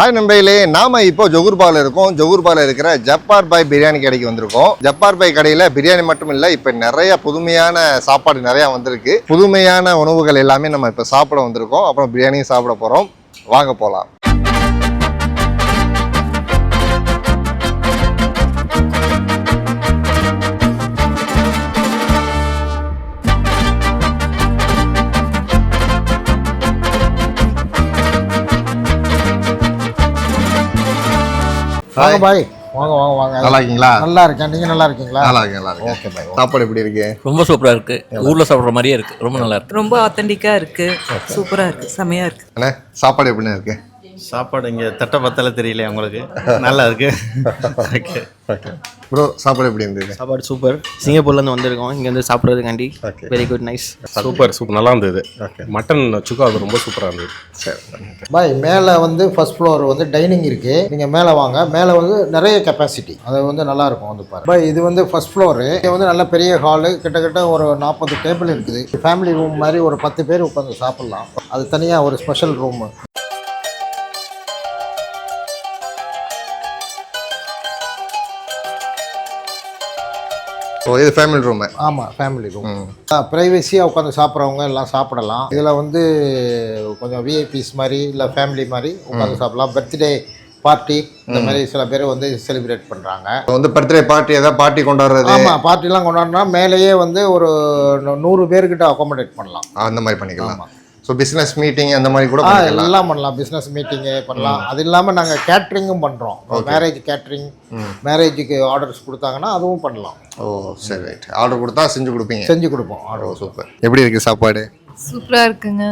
Hi நண்பர்களே. நாம இப்போ ஜொகூர்பால இருக்கோம். ஜொகூர்பால இருக்கிற ஜப்பார் பாய் பிரியாணி கடைக்கு வந்திருக்கோம். ஜப்பார் பாய் கடையில பிரியாணி மட்டும் இல்ல இப்ப நிறைய புதுமையான சாப்பாடு நிறைய வந்திருக்கு. புதுமையான உணவுகள் எல்லாமே நம்ம இப்ப சாப்பிட வந்திருக்கோம். அப்புறம் பிரியாணியும் சாப்பிட போறோம். வாங்க போலாம். வாங்க பாய் வாங்க வாங்க வாங்க. நல்லா இருக்கீங்களா நல்லா இருக்கேன் நீங்க நல்லா இருக்கீங்களா நல்லா இருக்கு நல்லா இருக்கு ஓகே பாய் சாப்பாடு எப்படி இருக்கு? ரொம்ப சூப்பரா இருக்கு. ஊர்ல சாப்பிடுற மாதிரியே இருக்கு. ரொம்ப நல்லா இருக்கு. ரொம்ப ஆத்தென்டிக்கா இருக்கு. சூப்பரா இருக்கு. செமையா இருக்கு. அண்ணே சாப்பாடு எப்படின்னு இருக்கு? சாப்பாடு இங்கே தட்டை பத்தல தெரியல உங்களுக்கு. நல்லா இருக்கு. ஓகே ப்ரோ சாப்பாடு எப்படி இருந்தது? சாப்பாடு சூப்பர் சிங்கப்பூர்லேருந்து வந்திருக்கோம். இங்கேருந்து சாப்பிட்றதுக்காண்டி. Very good nice super super நல்லா இருந்தது. மட்டன் சுக்கா அது ரொம்ப சூப்பராக இருந்தது. சரி. பாய் மேலே வந்து ஃபர்ஸ்ட் ஃப்ளோர் வந்து டைனிங் இருக்கு. நீங்க மேலே வாங்க. மேலே வந்து நிறைய கெப்பாசிட்டி அது வந்து நல்லா இருக்கும் வந்து பாருங்க. பாய் இது வந்து ஃபர்ஸ்ட் ஃப்ளோரு இது வந்து நல்ல பெரிய ஹாலு கிட்டத்தட்ட ஒரு நாற்பது டேபிள் இருக்குது. ஃபேமிலி ரூம் மாதிரி ஒரு பத்து பேர் உட்காந்து சாப்பிட்லாம். அது தனியாக ஒரு ஸ்பெஷல் ரூமு ஓ இது ஃபேமிலி ரூமு ஆமாம் ஃபேமிலி ரூம் ப்ரைவசியாக உட்காந்து சாப்பிட்றவங்க எல்லாம் சாப்பிடலாம். இதில் வந்து கொஞ்சம் விஐபிஸ் மாதிரி இல்லை ஃபேமிலி மாதிரி உட்காந்து சாப்பிடலாம். பர்த்டே பார்ட்டி இந்த மாதிரி சில பேர் வந்து செலிப்ரேட் பண்ணுறாங்க வந்து பர்த்டே பார்ட்டி ஏதாவது பார்ட்டி கொண்டாடுறது? ஆமாம் பார்ட்டிலாம் கொண்டாடினா மேலேயே வந்து ஒரு நூறு பேர்கிட்ட அகாமடேட் பண்ணலாம். அந்த மாதிரி பண்ணிக்கலாம். ஸோ பிஸ்னஸ் மீட்டிங் அந்த மாதிரி கூட எல்லாம் பண்ணலாம். பிஸ்னஸ் மீட்டிங்கு பண்ணலாம். அது இல்லாமல் நாங்கள் கேட்ரிங்கும் பண்ணுறோம் மேரேஜ் கேட்ரிங் மேரேஜுக்கு ஆர்டர்ஸ் கொடுத்தாங்கன்னா அதுவும் பண்ணலாம். ஓ சரி ரைட் ஆர்டர் கொடுத்தா செஞ்சு கொடுப்பீங்க. செஞ்சு கொடுப்போம். Order super. எப்படி இருக்கு சாப்பாடு? சூப்பரா இருக்குங்க.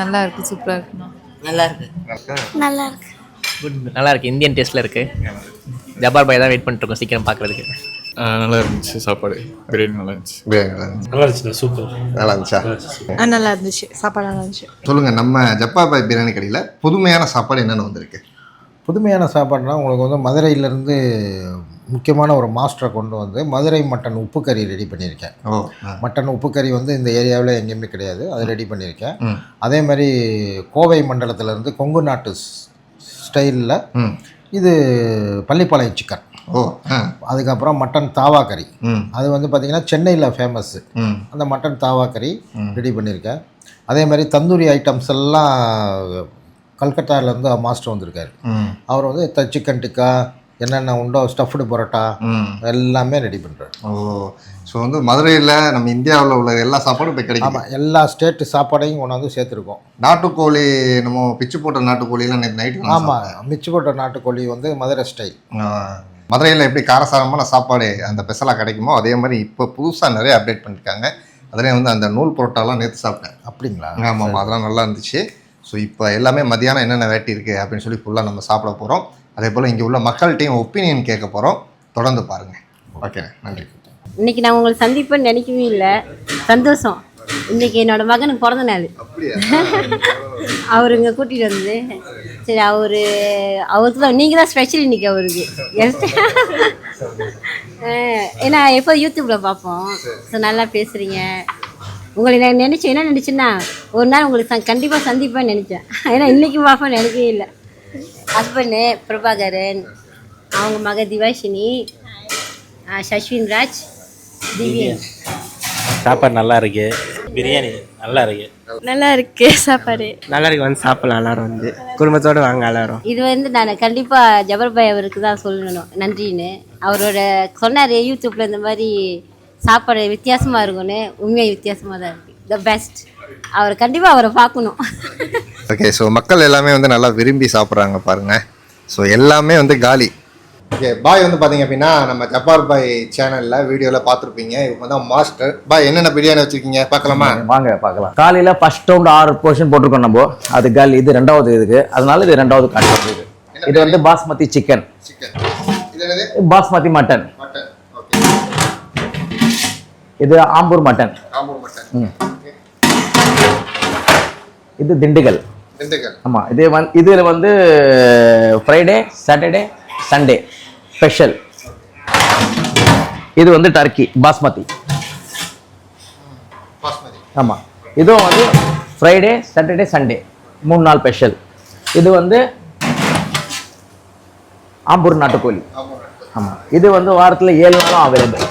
நல்லா இருக்கு? சூப்பரா இருக்குண்ணா. நல்லா இருக்கு. நல்லா இருக்கு? நல்லா இருக்கு. இந்தியன் டேஸ்ட்ல இருக்கு. ஜப்பார் பாய் தான் வெயிட் பண்ணிட்டு இருக்கோம் சீக்கிரம் பார்க்கறதுக்கு நல்லா இருந்துச்சு சாப்பாடு. பிரியாணி நல்லா இருந்துச்சு. பிரியாணி நல்லா இருந்துச்சு. நல்லா இருந்துச்சு சூப்பர் நல்லா இருந்துச்சா? நல்லா இருந்துச்சு. சாப்பாடு நல்லா இருந்துச்சு. சொல்லுங்க நம்ம ஜப்பா பாய் பிரியாணி கடையில் புதுமையான சாப்பாடு என்னென்ன வந்திருக்கு? புதுமையான சாப்பாடுனா உங்களுக்கு வந்து மதுரையிலேருந்து முக்கியமான ஒரு மாஸ்டரை கொண்டு வந்து மதுரை மட்டன் உப்பு கறி ரெடி பண்ணியிருக்கேன். மட்டன் உப்பு கறி வந்து இந்த ஏரியாவில் எங்கேயுமே கிடையாது. அது ரெடி பண்ணியிருக்கேன். அதே மாதிரி கோவை மண்டலத்திலேருந்து கொங்கு நாட்டு ஸ்டைலில் இது பள்ளிப்பாளையம் சிக்கன் ஓ அதுக்கப்புறம் மட்டன் தாவா கறி. அது வந்து பார்த்திங்கன்னா சென்னையில் ஃபேமஸ்ஸு அந்த மட்டன் தாவா கறி ரெடி பண்ணியிருக்கேன். அதே மாதிரி தந்தூரி ஐட்டம்ஸ் எல்லாம் கல்கத்தாவிலேருந்து மாஸ்டர் வந்திருக்காரு. அவர் வந்து த சிக்கன் டிக்கா என்னென்ன உண்டோ ஸ்டஃப்டு பரோட்டா எல்லாமே ரெடி பண்ணுறாரு ஓ ஸோ வந்து மதுரையில் நம்ம இந்தியாவில் உள்ள எல்லா சாப்பாடும் இப்போ கிடைக்கும் ஆமாம் எல்லா ஸ்டேட்டு சாப்பாடையும் கொண்டாந்து சேர்த்துருக்கோம். நாட்டுக்கோழி நம்ம பிச்சு போட்ட நாட்டுக்கோழிலாம் நைட்டு ஆமாம் மிச்சு போட்ட நாட்டுக்கோழி வந்து மதுரை ஸ்டைல் மதுரையில் எப்படி காரசாரமான சாப்பாடு அந்த பெசலாக கிடைக்குமோ அதே மாதிரி இப்போ புதுசாக நிறைய அப்டேட் பண்ணியிருக்காங்க அதுலேயும் வந்து அந்த நூல் புரோட்டாலாம் நேற்று சாப்பிட்டேன். அப்படிங்களா? ஆமாம் அதெல்லாம் நல்லா இருந்துச்சு. ஸோ இப்போ எல்லாமே மதியானம் என்னென்ன வேட்டி இருக்குது அப்படின்னு சொல்லி ஃபுல்லாக நம்ம சாப்பிட போகிறோம் அதே போல் இங்கே உள்ள மக்கள்கிட்டையும் ஒப்பீனியன் கேட்க போகிறோம் தொடர்ந்து பாருங்கள் ஓகே. நன்றி. இன்னைக்கு நான் உங்களை சந்திப்பேன்னு நினைக்கவே இல்லை. சந்தோஷம். இன்னைக்கு என்னோட மகனுக்கு பிறந்த நாள். அவர் இங்கே கூட்டிகிட்டு வந்து சரி அவர் அவருக்கு தான் நீங்கள் தான் ஸ்பெஷல் இன்னைக்கு அவருக்கு ஏன்னா எப்போ யூடியூப்பில் பார்ப்போம். ஸோ நல்லா பேசுகிறீங்க உங்களை நான் நினச்சேன் என்ன நினச்சேன்னா ஒரு நாள் உங்களுக்கு கண்டிப்பாக சந்திப்பேன்னு நினச்சேன். ஏன்னா இன்றைக்கி பார்ப்பேன் நினைக்கவே இல்லை. ஹஸ்பண்டு பிரபாகரன் அவங்க மக திவாஷினி சஷ்வின் ராஜ் திவ்யன். சாப்பாடு நல்லா இருக்கு. பிரியாணி நல்லா இருக்கு. நல்லா இருக்கு சாப்பாடு. நல்லா இருக்கு வந்து சாப்பிடலாம் எல்லாரும் வந்து. குடும்பத்தோடு வாங்க எல்லாரும். இது வந்து நான் கண்டிப்பாக ஜபர்பாய் அவருக்கு தான் சொல்லணும். நன்றின்னு. அவரோட சொன்னார் யூடியூப்பில் இந்த மாதிரி சாப்பாடு வித்தியாசமாக இருக்கும்னு. உண்மையாக வித்தியாசமாக தான் இருக்குது த பெஸ்ட் அவர் கண்டிப்பாக அவரை பார்க்கணும். ஓகே ஸோ மக்கள் எல்லாமே வந்து நல்லா விரும்பி சாப்பிட்றாங்க பாருங்க. ஸோ எல்லாமே வந்து காலி. ஓகே பாய் வந்து பார்த்தீங்க அப்படின்னா நம்ம ஜப்பார் பாய் சேனலில் வீடியோவில் பார்த்துருப்பீங்க இவங்க தான் மாஸ்டர் பாய் என்னென்ன பிரியாணி வச்சுருக்கீங்க? பார்க்கலாமா வாங்க பார்க்கலாம் காலையில் ஃபர்ஸ்ட் ரவுண்ட் ஆறு போர்ஷன் போட்டிருக்கோம் நம்ம. அது கல் இது ரெண்டாவது இதுக்கு. அதனால இது ரெண்டாவது காட்டுறது இது. வந்து பாஸ்மதி சிக்கன் பாஸ்மதி மட்டன் இது ஆம்பூர் மட்டன் இது திண்டுக்கல். திண்டுக்கல். ஆமாம் இது வந்து இதில் வந்து ஃப்ரைடே சாட்டர்டே சண்டே ஸ்பெஷல் இது வந்து டர்க்கி பாஸ்மதி ஆமாம் இதுவும் வந்து ஃப்ரைடே சாட்டர்டே சண்டே மூணு நாள் ஸ்பெஷல் இது வந்து ஆம்பூர் நாட்டுக்கோழி. ஆமாம் இது வந்து வாரத்தில் ஏழு நாளும் அவைலபிள்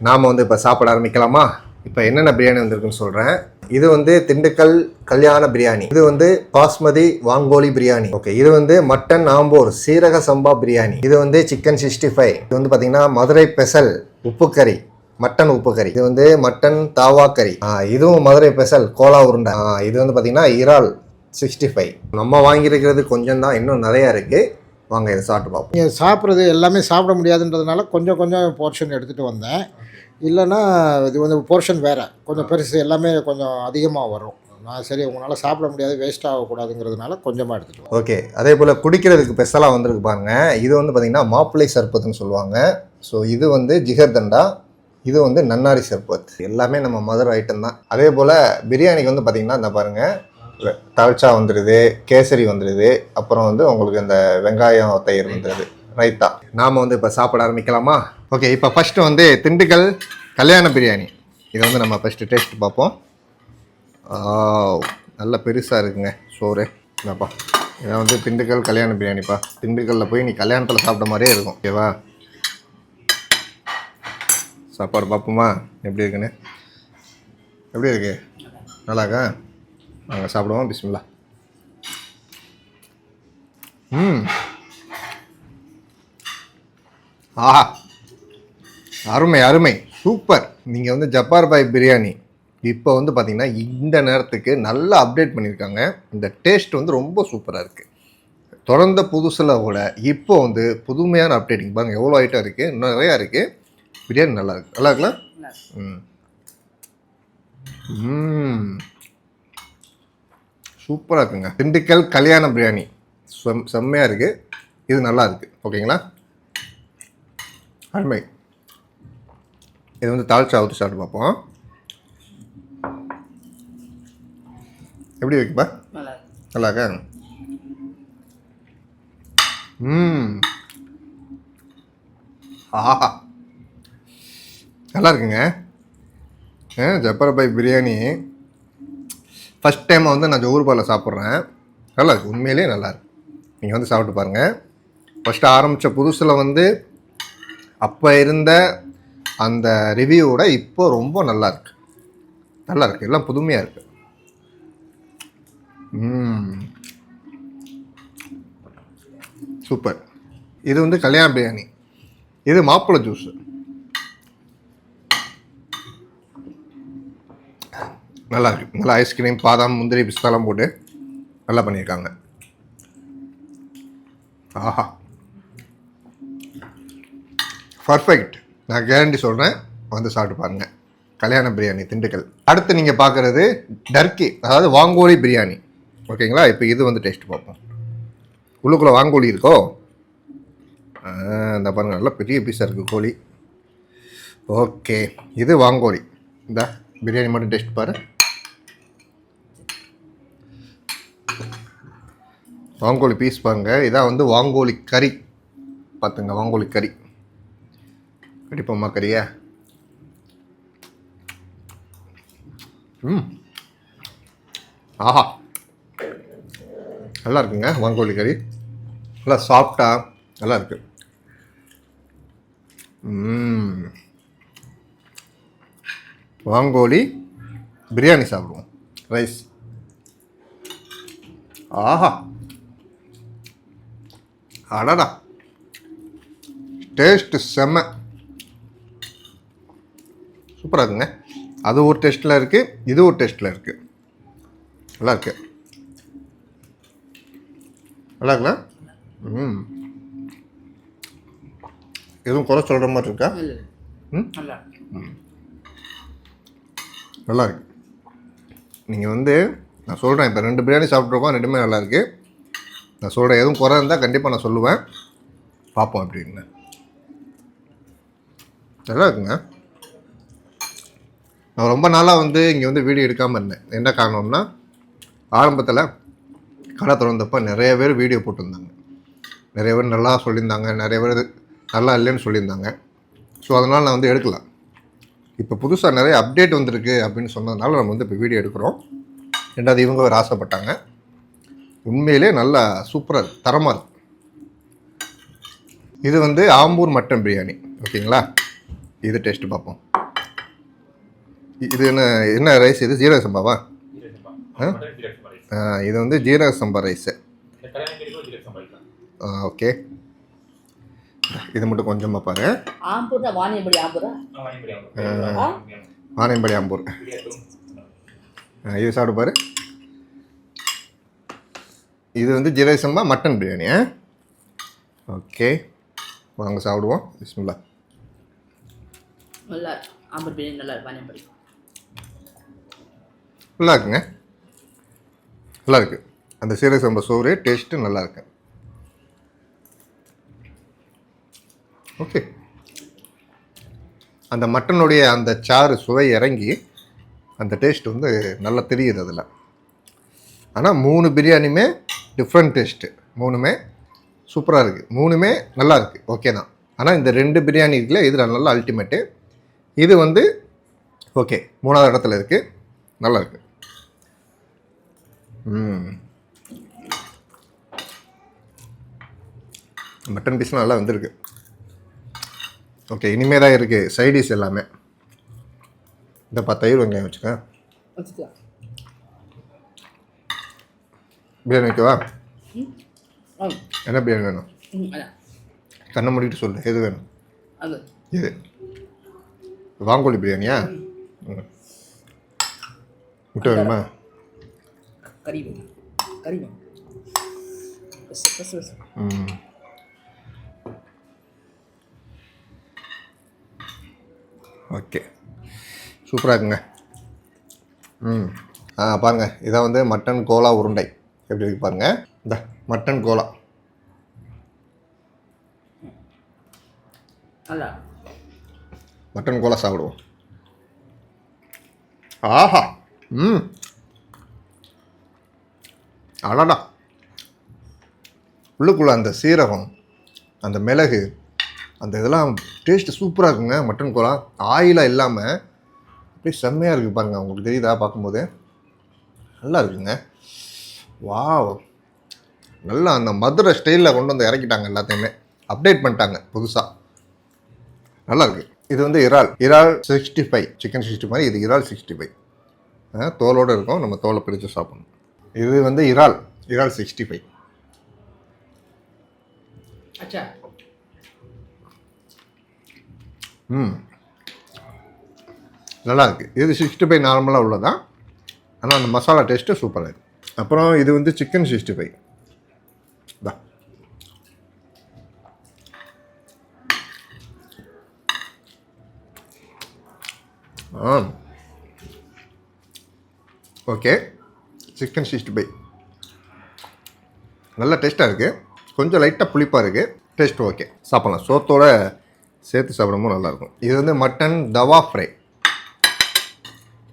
நாம் வந்து இப்போ சாப்பிட ஆரம்பிக்கலாமா? இப்போ என்னென்ன பிரியாணி வந்திருக்குன்னு சொல்கிறேன் இது வந்து திண்டுக்கல் கல்யாண பிரியாணி. இது வந்து பாஸ்மதி வாங்கோலி பிரியாணி. ஓகே இது வந்து மட்டன் ஆம்பூர் சீரக சம்பா பிரியாணி. இது வந்து சிக்கன் சிக்ஸ்டி ஃபைவ். இது வந்து பார்த்தீங்கன்னா மதுரை பெசல் உப்பு கறி மட்டன் உப்பு கறி. இது வந்து மட்டன் தாவா கறி. ஆ, இதுவும் மதுரை பெசல் கோலா உருண்டை. இது வந்து பார்த்தீங்கன்னா இறால் சிக்ஸ்டி ஃபைவ். நம்ம வாங்கியிருக்கிறது கொஞ்சம் தான் இன்னும் நிறையா இருக்குது வாங்க இதை சாப்பிட்டு பார்ப்போம். நீங்கள் சாப்பிட்றது எல்லாமே சாப்பிட முடியாதுன்றதுனால கொஞ்சம் கொஞ்சம் போர்ஷன் எடுத்துகிட்டு வந்தேன். இல்லைன்னா இது வந்து போர்ஷன் வேறு. கொஞ்சம் பெருசு எல்லாமே கொஞ்சம் அதிகமாக வரும். நான் சரி உங்களால் சாப்பிட முடியாது வேஸ்ட் ஆகக்கூடாதுங்கிறதுனால கொஞ்சமாக எடுத்துகிட்டு ஓகே. அதே போல் குடிக்கிறதுக்கு ஸ்பெஷலாக வந்திருக்கு பாருங்க. இது வந்து பார்த்திங்கன்னா மாப்பிள்ளை சர்பத்துன்னு சொல்லுவாங்க. ஸோ இது வந்து ஜிகர்தண்டா இது வந்து நன்னாரி சர்பத். எல்லாமே நம்ம மதுரை ஐட்டம் தான். அதே போல் பிரியாணிக்கு வந்து பார்த்திங்கன்னா இந்த பாருங்கள் தவிச்சா வந்துடுது கேசரி வந்துடுது அப்புறம் வந்து உங்களுக்கு இந்த வெங்காயம் தயிர் வந்துடுது ரைத்தா நாம் வந்து இப்போ சாப்பிட ஆரம்பிக்கலாமா? ஓகே இப்போ ஃபஸ்ட்டு வந்து திண்டுக்கல் கல்யாண பிரியாணி. இதை வந்து நம்ம ஃபஸ்ட்டு டேஸ்ட் பார்ப்போம். ஆவ், நல்ல பெருசாக இருக்குங்க சோறு. என்னப்பா? இதான் வந்து திண்டுக்கல் கல்யாண பிரியாணிப்பா. திண்டுக்கல்லில் போய் நீ கல்யாணத்தில் சாப்பிட்ட மாதிரியே இருக்கும். ஓகேவா சாப்பாடு பார்ப்போமா? எப்படி இருக்குன்னு? எப்படி இருக்கு? நல்லாக்கா நாங்கள் சாப்பிடுவோம். பிஸ்மில்லா ம். ஆஹா. அருமை அருமை. சூப்பர் நீங்கள் வந்து ஜப்பார் பாய் பிரியாணி இப்போ வந்து பார்த்தீங்கன்னா இந்த நேரத்துக்கு நல்லா அப்டேட் பண்ணியிருக்காங்க இந்த டேஸ்ட் வந்து ரொம்ப சூப்பராக இருக்குது தொடர்ந்த புதுசில் கூட இப்போ வந்து புதுமையான அப்டேட்டிங் பாருங்கள் எவ்வளோ ஐட்டம் இருக்குது இன்னும் நிறையா இருக்குது பிரியாணி நல்லா இருக்கு. நல்லா இருக்குல்ல? ம். ம். சூப்பராக இருக்குங்க. திண்டுக்கல் கல்யாண பிரியாணி செம் செம்மையாக இருக்குது இது நல்லா இருக்குது ஓகேங்களா அருமை. இது வந்து தாழ்ச்சா ஊற்றி சாப்பிட்டு பார்ப்போம். எப்படி வைக்கப்பா? நல்லா இருக்கா? ம். ஆஹா. நல்லா இருக்குங்க. ஆ, ஜப்பரபாய் பிரியாணி. ஃபஸ்ட் டைம் வந்து நான் ஜோர்பாவில் சாப்பிட்றேன். நல்லா இருக்கு. உண்மையிலேயே நல்லாயிருக்கு நீங்கள் வந்து சாப்பிட்டு பாருங்கள் ஃபஸ்ட்டு ஆரம்பித்த புதுசில் வந்து அப்போ இருந்த அந்த ரிவ்யூவோட இப்போ ரொம்ப நல்லா இருக்கு. நல்லா இருக்கு. எல்லாம் புதுமையாக இருக்கு. சூப்பர். இது வந்து கல்யாண பிரியாணி. இது மாப்பிள்ளை ஜூஸ் நல்லா இருக்கு. நல்லா ஐஸ்கிரீம் பாதாம் முந்திரி பிஸ்தாலாம் போட்டு நல்லா பண்ணியிருக்காங்க. ஆஹா. பர்ஃபெக்ட் நான் கேரண்டி சொல்கிறேன் வந்து சாப்பிட்டு பாருங்கள் கல்யாண பிரியாணி திண்டுக்கல். அடுத்து நீங்கள் பார்க்குறது டர்க்கி அதாவது வாங்கோலி பிரியாணி. ஓகேங்களா? இப்போ இது வந்து டேஸ்ட் பார்ப்போம். உள்ளுக்குள்ளே வாங்கோலி இருக்கோ? இந்த பாருங்கள் நல்லா பெரிய பீஸாக இருக்குது கோழி. ஓகே இது வாங்கோலி. இந்த பிரியாணி மட்டும் டேஸ்ட் பாரு. வாங்கோலி பீஸ் பாருங்க. இதான் வந்து வாங்கோலி கறி. பார்த்துங்க வாங்கோலி கறி. வெடிப்போம்மா கறியா ம் ஆஹா நல்லா இருக்குங்க வாங்கோழி கறி நல்லா சாஃப்டாக நல்லா இருக்கு வாங்கோலி பிரியாணி சாப்பிடுவோம் ரைஸ் ஆஹா அடடா டேஸ்ட்டு செம்ம சூப்பராக இருக்குங்க அது ஒரு டேஸ்ட்டில் இருக்குது இது ஒரு டேஸ்ட்டில் இருக்குது நல்லா இருக்கு. நல்லா இருக்குல்ல ம். எதுவும் குறை சொல்கிற மாதிரி இருக்கா? ம்? ம். நல்லா இருக்கு. நீங்கள் வந்து நான் சொல்கிறேன் இப்போ ரெண்டு பிரியாணி சாப்பிட்ருக்கோம் ரெண்டுமே நல்லா இருக்கு. நான் சொல்கிறேன் எதுவும் குறை இருந்தால் கண்டிப்பாக நான் சொல்லுவேன். பார்ப்போம் அப்படின்னு நல்லா இருக்குங்க. நான் ரொம்ப நாளாக வந்து இங்கே வந்து வீடியோ எடுக்காமல் இருந்தேன். என்ன காரணம்னா ஆரம்பத்தில் கடை திறந்தப்போ நிறைய பேர் வீடியோ போட்டிருந்தாங்க. நிறைய பேர் நல்லா சொல்லியிருந்தாங்க நிறைய பேர் நல்லா இல்லைன்னு சொல்லியிருந்தாங்க. ஸோ அதனால் நான் வந்து எடுக்கலாம். இப்போ புதுசாக நிறைய அப்டேட் வந்திருக்கு அப்படின்னு சொன்னதுனால நம்ம வந்து இப்போ வீடியோ எடுக்கிறோம். ரெண்டாவது இவங்க ஒரு ஆசைப்பட்டாங்க. உண்மையிலே நல்லா சூப்பராக தரமாக இருக்கு. இது வந்து ஆம்பூர் மட்டன் பிரியாணி. ஓகேங்களா? இது டேஸ்ட்டு பார்ப்போம். இது என்ன என்ன ரைஸ் இது ஜீரக சம்பாவா ஆ? இது வந்து ஜீரக சம்பா ரைஸு ஓகே இது மட்டும் கொஞ்சமாக பாரு. வாணியபடி ஆம்பூரா? இது சாப்பிட்டு பாரு. இது வந்து ஜீரக சம்பா மட்டன் பிரியாணி? ஓகே வாங்க சாப்பிடுவோம். பிஸ்மில்லா நல்லா ஆம்பூர் பிரியாணி நல்லா வாணியபடி நல்லா இருக்குங்க நல்லா இருக்கு அந்த சீரக சம்பா சோறு டேஸ்ட்டு நல்லா இருக்கு ஓகே. அந்த மட்டனுடைய அந்த சாறு சுவை இறங்கி அந்த டேஸ்ட் வந்து நல்லா தெரியுது அதில். ஆனால் மூணு பிரியாணியுமே டிஃப்ரெண்ட் டேஸ்ட்டு மூணுமே சூப்பராக இருக்குது மூணுமே நல்லா இருக்குது ஓகே தான். ஆனால் இந்த ரெண்டு பிரியாணி இருக்குல்ல இது நல்லா அல்டிமேட்டு இது வந்து ஓகே மூணாவது இடத்துல இருக்குது நல்லா இருக்குது மட்டன் பீஸ்லாம் நல்லா வந்திருக்கு. ஓகே இனிமே தான் இருக்குது சைடிஸ் எல்லாமே. இந்த பத்து தயிர் வெங்காயம் வச்சுக்க பிரியாணி வைக்கவா என்ன பிரியாணி வேணும்? கண்ணை மூடிட்டு சொல்லு. எது வேணும்? இது வாங்கோலி பிரியாணியா ம். முட்டை வேணுமா? வேணும் பஸ் பஸ் பஸ் ம். ஓகே. சூப்பராக இருக்குங்க. ம். ஆ பாருங்கள் இதான் வந்து மட்டன் கோலா உருண்டை. எப்படி இருக்கு பாருங்கள் இந்த மட்டன் கோலா. மட்டன் கோலா சாப்பிடுவோம். ஆஹா. ம். அடடா உள்ளுக்குள்ளே அந்த சீரகம் அந்த மிளகு அந்த இதெல்லாம் டேஸ்ட்டு சூப்பராக இருக்குங்க. மட்டன் கோலா ஆயிலாக இல்லாமல் அப்படியே செம்மையாக இருக்குது பாருங்க. உங்களுக்கு தெரியுதா? பார்க்கும்போது நல்லா இருக்குங்க. வாவ் நல்லா அந்த மதுரை ஸ்டைலில் கொண்டு வந்து இறக்கிட்டாங்க எல்லாத்தையுமே. அப்டேட் பண்ணிட்டாங்க புதுசாக நல்லா இருக்குது இது வந்து இறால். இறால் சிக்ஸ்டி ஃபைவ் சிக்கன் சிக்ஸ்டி மாதிரி இது இறால் சிக்ஸ்டி ஃபைவ் தோலோடு இருக்கும். நம்ம தோலை பிரித்து சாப்பிடணும். இது வந்து இறால் இறால் சிக்ஸ்டி ஃபைவ் அச்சா. ம். நல்லா இருக்கு. இது சிக்ஸ்டி ஃபைவ் நார்மலாக உள்ளதான் ஆனால் அந்த மசாலா டேஸ்ட்டு சூப்பராக இருக்கு. அப்புறம் இது வந்து சிக்கன் சிக்ஸ்டி ஃபைவ் தான் ஆ. ஓகே. Chicken sixty five. நல்ல டேஸ்ட்டாக இருக்குது கொஞ்சம் லைட்டாக புளிப்பாக இருக்குது டேஸ்ட் ஓகே. சாப்பிட்லாம். சோத்தோட சேர்த்து சாப்பிடும்போது நல்லாயிருக்கும் இது வந்து mutton tawa fry.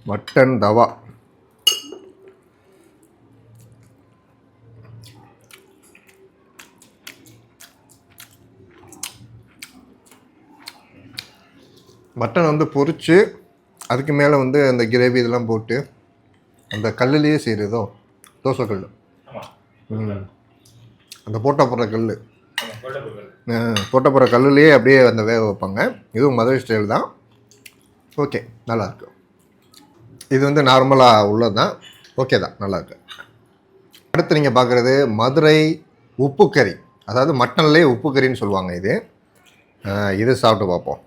Mutton tawa. Mutton வந்து பொறிச்சு அதுக்கு மேலே வந்து அந்த கிரேவி இதெல்லாம் போட்டு அந்த கல்லுலேயே செய்கிறதோ? தோசை கல் ம். அந்த போட்டா போடுற கல் போட்ட போகிற கல்லுலேயே அப்படியே அந்த வேக வைப்பாங்க. இதுவும் மதுரை ஸ்டைல் தான். ஓகே நல்லாயிருக்கு இது வந்து நார்மலாக உள்ளது தான். ஓகே தான் நல்லாயிருக்கு அடுத்து நீங்கள் பார்க்குறது மதுரை உப்பு கறி அதாவது மட்டன்லேயே உப்பு கறின்னு சொல்லுவாங்க இது. இது சாப்பிட்டு பார்ப்போம்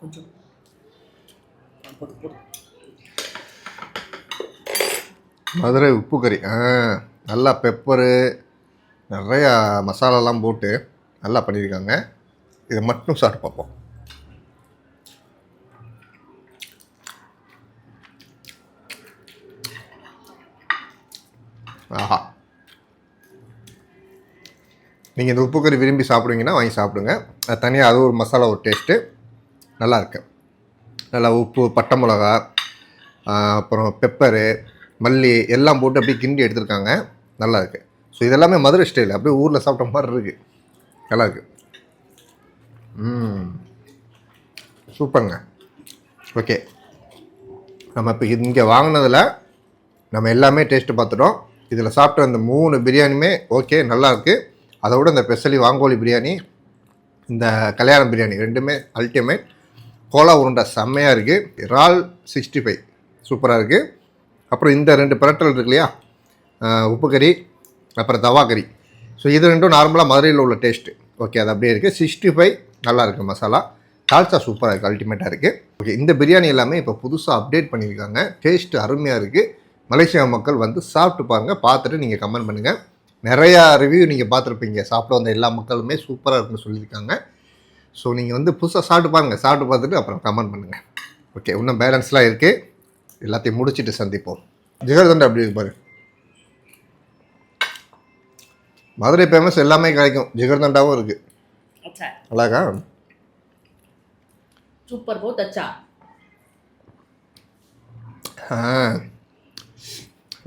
கொஞ்சம் போட்டு போட்டு மதுரை உப்பு கறி ஆ நல்லா பெப்பரு நிறையா மசாலாலாம் போட்டு நல்லா பண்ணியிருக்காங்க. இதை மட்டும் சாப்பிட்டு பார்ப்போம். ஆஹா. நீங்கள் இந்த உப்பு கறி விரும்பி சாப்பிடுவீங்கன்னா வாங்கி சாப்பிடுங்க. அது தனியாக அது ஒரு மசாலா ஒரு டேஸ்ட்டு நல்லா இருக்கு. நல்லா உப்பு பட்டை மிளகா அப்புறம் பெப்பரு மல்லி எல்லாம் போட்டு அப்படியே கிண்டி எடுத்திருக்காங்க. நல்லா இருக்கு. ஸோ இதெல்லாமே மதுரை ஸ்டைல் அப்படியே ஊரில் சாப்பிட்ட மாதிரி இருக்கு. நல்லா இருக்கு. ம் சூப்பருங்க. ஓகே. நம்ம இப்போ இங்கே வாங்கினதில் நம்ம எல்லாமே டேஸ்ட்டு பார்த்துட்டோம். இதில் சாப்பிட்ட அந்த மூணு பிரியாணியுமே ஓகே நல்லாயிருக்கு அதை விட இந்த ஸ்பெஷலி வாங்கோலி பிரியாணி இந்த கல்யாணம் பிரியாணி ரெண்டுமே அல்டிமேட் கோலா உருண்டை செம்மையாக இருக்குது இறால் சிக்ஸ்டி ஃபைவ் சூப்பராக இருக்குது அப்புறம் இந்த ரெண்டு பிரட்டல் இருக்கு இல்லையா? உப்பு கறி அப்புறம் தவா கறி. ஸோ இது ரெண்டும் நார்மலாக மதுரையில் உள்ள டேஸ்ட்டு ஓகே அது அப்படியே இருக்குது சிக்ஸ்டி ஃபைவ் நல்லா இருக்குது மசாலா. தால்ச்சா சூப்பராக இருக்குது அல்டிமேட்டாக இருக்குது ஓகே இந்த பிரியாணி எல்லாமே இப்போ புதுசாக அப்டேட் பண்ணியிருக்காங்க. டேஸ்ட்டு அருமையாக இருக்குது மலேசியா மக்கள் வந்து சாப்பிட்டு பாருங்கள் பார்த்துட்டு நீங்கள் கமெண்ட் பண்ணுங்கள் நிறையா ரிவ்யூ நீங்கள் பார்த்துருப்பீங்க. சாப்பிட வந்த எல்லா மக்களுமே சூப்பராக இருக்குன்னு சொல்லியிருக்காங்க. ஸோ நீங்கள் வந்து புதுசாக சாப்பிட்டு பாருங்கள் சாப்பிட்டு பார்த்துட்டு அப்புறம் கமெண்ட் பண்ணுங்கள் ஓகே இன்னும் பேலன்ஸ்லாம் இருக்குது எல்லாத்தையும் முடிச்சுட்டு சந்திப்போம். ஜிகர்தண்டை அப்படி பாரு. மதுரை ஃபேமஸ் எல்லாமே கிடைக்கும். ஜிகர்தண்டாவும் இருக்குது அழகா? சூப்பர் போ தச்சா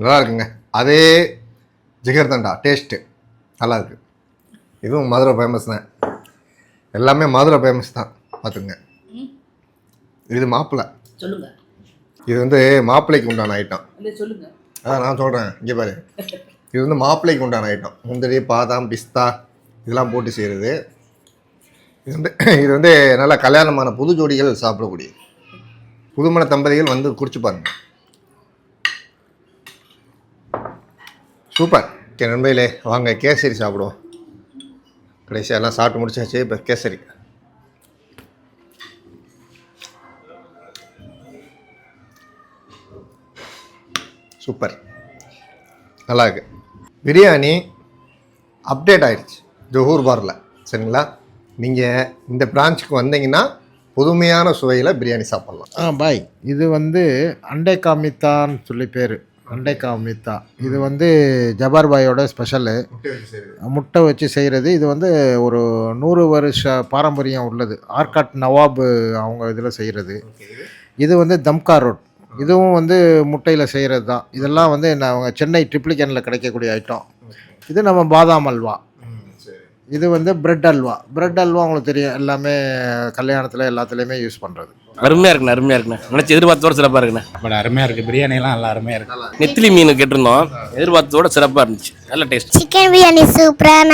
நல்லா இருக்குங்க. அதே ஜிகர்தண்டா டேஸ்ட்டு நல்லா இருக்குது இதுவும் மதுரை ஃபேமஸ் தான். எல்லாமே மதுரை ஃபேமஸ் தான். பார்த்துங்க இது மாப்பிள்ளை சொல்லுங்கள் இது வந்து மாப்பிள்ளைக்கு உண்டான ஐட்டம் அதான் நான் சொல்கிறேன் இங்கே பாரு. இது வந்து மாப்பிள்ளைக்கு உண்டான ஐட்டம் முந்திரி பாதாம் பிஸ்தா இதெல்லாம் போட்டு செய்கிறது இது வந்து இது வந்து நல்லா கல்யாணமான புது ஜோடிகள் சாப்பிடக்கூடிய. புதுமண தம்பதிகள் வந்து குடிச்சு பாருங்க. சூப்பர். ஓகே நண்பர்களே வாங்க கேசரி சாப்பிடுவோம். கடைசியாக எல்லாம் சாப்பிட்டு முடிச்சாச்சு இப்போ கேசரி. சூப்பர். நல்லா இருக்கு பிரியாணி அப்டேட் ஆயிடுச்சு ஜொஹூர் பாரில். சரிங்களா? நீங்கள் இந்த பிரான்ச்சுக்கு வந்தீங்கன்னா புதுமையான சுவையில் பிரியாணி சாப்பிட்லாம். ஆ பாய் இது வந்து அண்டை காமித்தான்னு சொல்லி பேர். அண்டை காமித்தா இது வந்து ஜபார் பாயோட ஸ்பெஷலு முட்டை வச்சு செய்கிறது இது வந்து ஒரு நூறு வருஷ பாரம்பரியம் உள்ளது. ஆர்காட் நவாப் அவங்க இதில் செய்கிறது இது வந்து தம்கா ரோட். இதுவும் வந்து முட்டையில் செய்கிறது தான் இதெல்லாம் வந்து அவங்க சென்னை ட்ரிப்ளிகனில் கிடைக்கக்கூடிய ஐட்டம் இது நம்ம பாதாம் அல்வா. இது வந்து பிரெட் அல்வா. பிரெட் அல்வா உங்களுக்கு தெரியும். எல்லாமே கல்யாணத்தில் எல்லாத்துலேயுமே யூஸ் பண்ணுறது அருமையாக இருக்குண்ணே அருமையாக இருக்குண்ணே. நினச்சி எதிர்பார்த்தோட சிறப்பாக இருக்குண்ணே. பட் அருமையாக இருக்குது பிரியாணிலாம் நல்லா அருமையாக இருக்குது நெத்திலி மீன் கேட்டிருந்தோம். எதிர்பார்த்ததோட சிறப்பாக இருந்துச்சு. நல்ல டேஸ்ட் சிக்கன் பிரியாணி சூப்பரான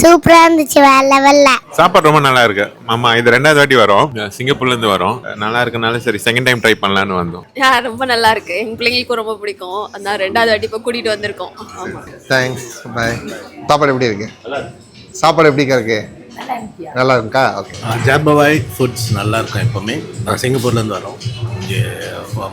சூப்பராக இருந்துச்சு வேற லெவலில் சாப்பாடு ரொம்ப நல்லா இருக்கு. ஆமா இது ரெண்டாவது வாட்டி வரோம். சிங்கப்பூர்ல இருந்து வரோம். நல்லா இருக்கனால சரி செகண்ட் டைம் ட்ரை பண்ணலாம்னு வந்தோம். ரொம்ப நல்லா இருக்கு. எங்க பிள்ளைங்களுக்கும் ரொம்ப பிடிக்கும். அதான் ரெண்டாவது வாட்டி இப்போ கூட்டிட்டு வந்திருக்கோம். ஆமா. தேங்க்ஸ் பாய் சாப்பாடு எப்படி இருக்கு? சாப்பாடு எப்படிக்கா இருக்கு? நல்லா இருக்கா ஓகே ஜாபவாய் ஃபுட்ஸ் நல்லா இருக்கும் எப்போவுமே. நான் சிங்கப்பூர்லேருந்து வரோம். இங்கே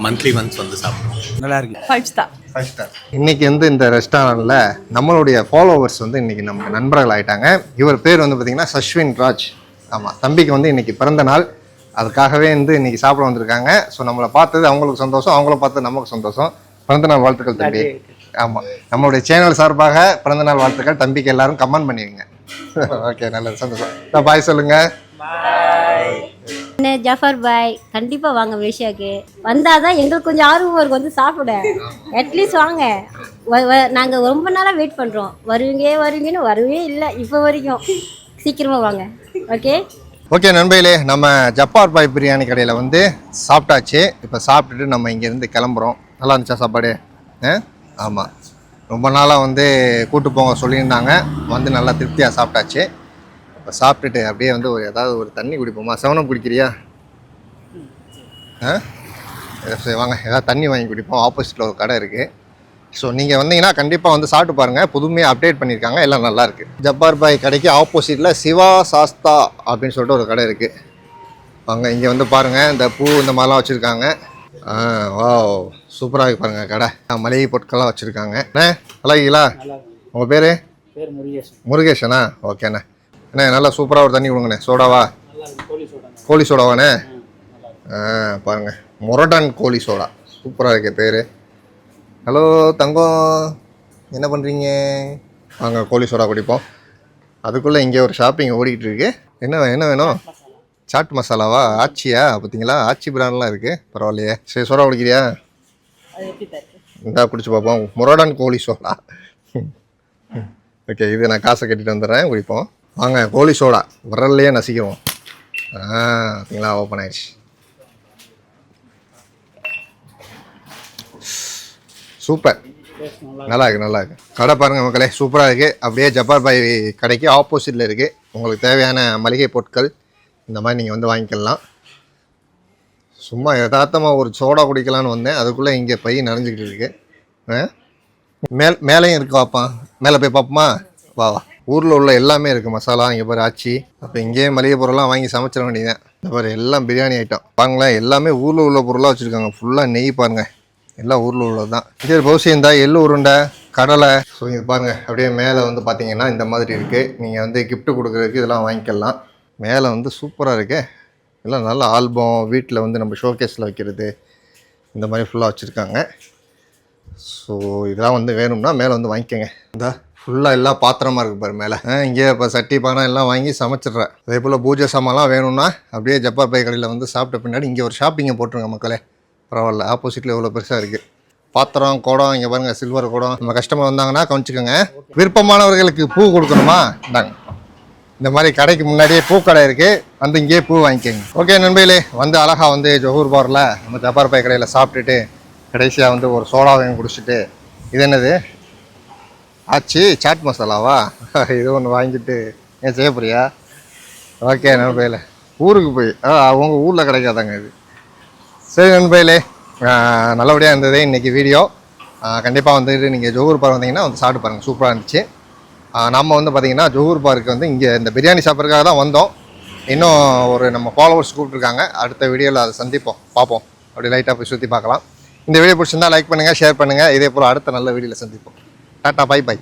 மந்த்லி ஒன்ஸ் வந்து சாப்பிடுவோம். நல்லா இருக்கு ஃபைவ் ஸ்டார் ஃபைவ் ஸ்டார் இன்னைக்கு வந்து இந்த ரெஸ்டாரண்ட்டில் நம்மளுடைய ஃபாலோவர்ஸ் வந்து இன்னைக்கு நம்ம நண்பர்கள் ஆயிட்டாங்க. இவர் பேர் வந்து பார்த்தீங்கன்னா சஷ்வின் ராஜ். ஆமாம் தம்பிக்கு வந்து இன்னைக்கு பிறந்த நாள். அதுக்காகவே வந்து இன்னைக்கு சாப்பிட வந்திருக்காங்க. ஸோ நம்மளை பார்த்தது அவங்களுக்கு சந்தோஷம் அவங்கள பார்த்தது நமக்கு சந்தோஷம். பிறந்த நாள் வாழ்த்துக்கள் தம்பி. ஆமாம் நம்மளுடைய சேனல் சார்பாக பிறந்த நாள் வாழ்த்துக்கள். தம்பிக்கு எல்லாரும் கமெண்ட் பண்ணிடுங்க ஓகே நல்லது சந்தோஷம். பாய் சொல்லுங்க. ஜஃபர் பாய் கண்டிப்பாக வாங்க மலேசியாவுக்கு வந்தால் தான் எங்களுக்கு கொஞ்சம் ஆர்வம் இருக்கும் வந்து சாப்பிட. அட்லீஸ்ட் வாங்க. நாங்கள் ரொம்ப நாளாக வெயிட் பண்ணுறோம் வருவீங்க வருவீங்கன்னு வரவே இல்லை இப்போ வரைக்கும். சீக்கிரமாக வாங்க. ஓகே ஓகே நண்பர்களே நம்ம ஜப்பார் பாய் பிரியாணி கடையில் வந்து சாப்பிட்டாச்சு. இப்போ சாப்பிட்டுட்டு நம்ம இங்கேருந்து கிளம்புறோம். நல்லா இருந்துச்சா சாப்பாடு? ஆ? ஆமாம் ரொம்ப நாளாக வந்து கூட்டு போங்க சொல்லியிருந்தாங்க. வந்து நல்லா திருப்தியாக சாப்பிட்டாச்சு. இப்போ சாப்பிட்டுட்டு அப்படியே வந்து ஒரு ஏதாவது ஒரு தண்ணி குடிப்போமா? செவனம் குடிக்கிறியா? ஆ? சரி வாங்க. ஏதாவது தண்ணி வாங்கி குடிப்போம். ஆப்போசிட்டில் ஒரு கடை இருக்குது ஸோ நீங்கள் வந்தீங்கன்னா கண்டிப்பாக வந்து சாப்பிட்டு பாருங்கள் புதுமையாக அப்டேட் பண்ணியிருக்காங்க. எல்லாம் நல்லாயிருக்கு ஜப்பார் பாய் கடைக்கு ஆப்போசிட்டில் சிவா சாஸ்தா அப்படின்னு சொல்லிட்டு ஒரு கடை இருக்குது வாங்க இங்கே வந்து பாருங்கள் இந்த பூ இந்த மாதிரிலாம் வச்சுருக்காங்க. வா சூப்பராக இருக்கு பாருங்கள் கடை. மளிகை பொருட்கள்லாம் வச்சுருக்காங்க. அண்ணே அழகிங்களா உங்கள் பேர்? முருகேஷனா ஓகேண்ணே அண்ணே. நல்லா சூப்பராக ஒரு தண்ணி கொடுங்கண்ணே. சோடாவா? கோழி சோடாவாண்ணே? ஆ பாருங்கள் மொரட்டான் கோழி சோடா. சூப்பராக இருக்கு பேர். ஹலோ தங்கம். என்ன பண்ணுறீங்க வாங்க கோழி சோடா குடிப்போம். அதுக்குள்ளே இங்கே ஒரு ஷாப்பிங் ஓடிக்கிட்டு இருக்கு. என்ன என்ன வேணும்? சாட் மசாலாவா? ஆச்சியா? பார்த்தீங்களா ஆச்சி பிராண்ட்லாம் இருக்குது பரவாயில்லையே. சரி சோடா குடிக்கிறியா? இந்தா குடிச்சு பார்ப்போம் மொரடான் கோழி சோடா. ஓகே இது நான் காசை கட்டிட்டு வந்துடுறேன். குடிப்போம். வாங்க கோழி சோடா. விரல்லையே நசிக்குவோம். ஆ பார்த்தீங்களா ஓப்பன் ஆயிடுச்சு. சூப்பர். நல்லா இருக்கு நல்லா இருக்கு. கடை பாருங்க மக்களே சூப்பராக இருக்கு. அப்படியே ஜப்பார் பாய் கடைக்கு ஆப்போசிட்டில் இருக்கு. உங்களுக்கு தேவையான மளிகை பொருட்கள் இந்த மாதிரி நீங்கள் வந்து வாங்கிக்கலாம். சும்மா யதார்த்தமாக ஒரு சோடா குடிக்கலான்னு வந்தேன். அதுக்குள்ளே இங்கே பை நிறைஞ்சிக்கிட்டு இருக்கு. ஆ? மேல் மேலேயும் இருக்கு வாப்பா. மேலே போய் பார்ப்போமா வா வா. ஊரில் உள்ள எல்லாமே இருக்குது மசாலா. இங்கே பாரு ஆச்சி. அப்போ இங்கேயே மளிகை பொருள்லாம் வாங்கி சமைச்சிட வேண்டியதான் இந்த பாரு எல்லாம் பிரியாணி ஐட்டம் பாருங்களேன் எல்லாமே ஊரில் உள்ள பொருளாக வச்சுருக்காங்க. ஃபுல்லாக நெய் பாருங்கள் எல்லாம் ஊரில் உள்ளது தான் இதே பௌசி இந்த எள்ளு உருண்டை கடலை. ஸோ இது பாருங்கள் அப்படியே மேலே வந்து பார்த்தீங்கன்னா இந்த மாதிரி இருக்குது நீங்கள் வந்து கிஃப்ட்டு கொடுக்குறதுக்கு இதெல்லாம் வாங்கிக்கலாம். மேலே வந்து சூப்பராக இருக்கே. எல்லாம் நல்ல ஆல்பம் வீட்டில் வந்து நம்ம ஷோகேஸில் வைக்கிறது இந்த மாதிரி ஃபுல்லாக வச்சுருக்காங்க. ஸோ இதெல்லாம் வந்து வேணும்னா மேலே வந்து வாங்கிக்கோங்க. இந்த ஃபுல்லாக எல்லா பாத்திரமாக இருக்கு பாரு மேலே. இங்கே இப்போ சட்டி பானை எல்லாம் வாங்கி சமைச்சிடுறேன். அதே போல் பூஜை சாமான்லாம் வேணும்னா அப்படியே ஜப்பார் பை கடையில் வந்து சாப்பிட்ட பின்னாடி இங்கே ஒரு ஷாப்பிங்கை போட்டுருங்க மக்களே. பரவாயில்ல ஆப்போசிட்டில் எவ்வளோ பெருசாக இருக்குது பாத்திரம் குடம் இங்கே பாருங்கள் சில்வர் குடம். நம்ம கஸ்டமர் வந்தாங்கன்னா கவனிச்சுக்கோங்க. விருப்பமானவர்களுக்கு பூ கொடுக்கணுமா? இந்தாங்க. இந்த மாதிரி கடைக்கு முன்னாடியே பூக்கடை இருக்குது வந்து இங்கேயே பூ வாங்கிக்கோங்க. ஓகே நண்பையிலே வந்து அழகா வந்து ஜொஹூர் பாரில் நம்ம ஜப்பார் கடையில் சாப்பிட்டுட்டு கடைசியாக வந்து ஒரு சோடாவையும் குடிச்சிட்டு இது என்னது? ஆச்சு சாட் மசாலாவா இது ஒன்று வாங்கிட்டு ஏன் செய்ய போறியா? ஓகே நண்பையில் ஊருக்கு போய் ஆ அவங்க ஊரில் கிடைக்காதாங்க இது. சரி நண்பையிலே நல்லபடியாக இருந்தது இன்றைக்கி வீடியோ கண்டிப்பாக வந்துட்டு நீங்கள் ஜோகூர் பார் வந்தீங்கன்னா வந்து சாப்பிட்டு பாருங்கள் சூப்பராக இருந்துச்சு. நம்ம வந்து பார்த்தீங்கன்னா ஜோகூர் பார்க்கு வந்து இங்கே இந்த பிரியாணி சாப்பிட்றதுக்காக தான் வந்தோம். இன்னும் ஒரு நம்ம ஃபாலோவர்ஸ் கூப்பிட்ருக்காங்க அடுத்த வீடியோவில் அதை சந்திப்போம். பார்ப்போம். அப்படி லைட்டாக போய் சுற்றி பார்க்கலாம். இந்த வீடியோ பிடிச்சிருந்தா லைக் பண்ணுங்கள் ஷேர் பண்ணுங்கள் இதே போல் அடுத்த நல்ல வீடியோவில் சந்திப்போம். Tata bye by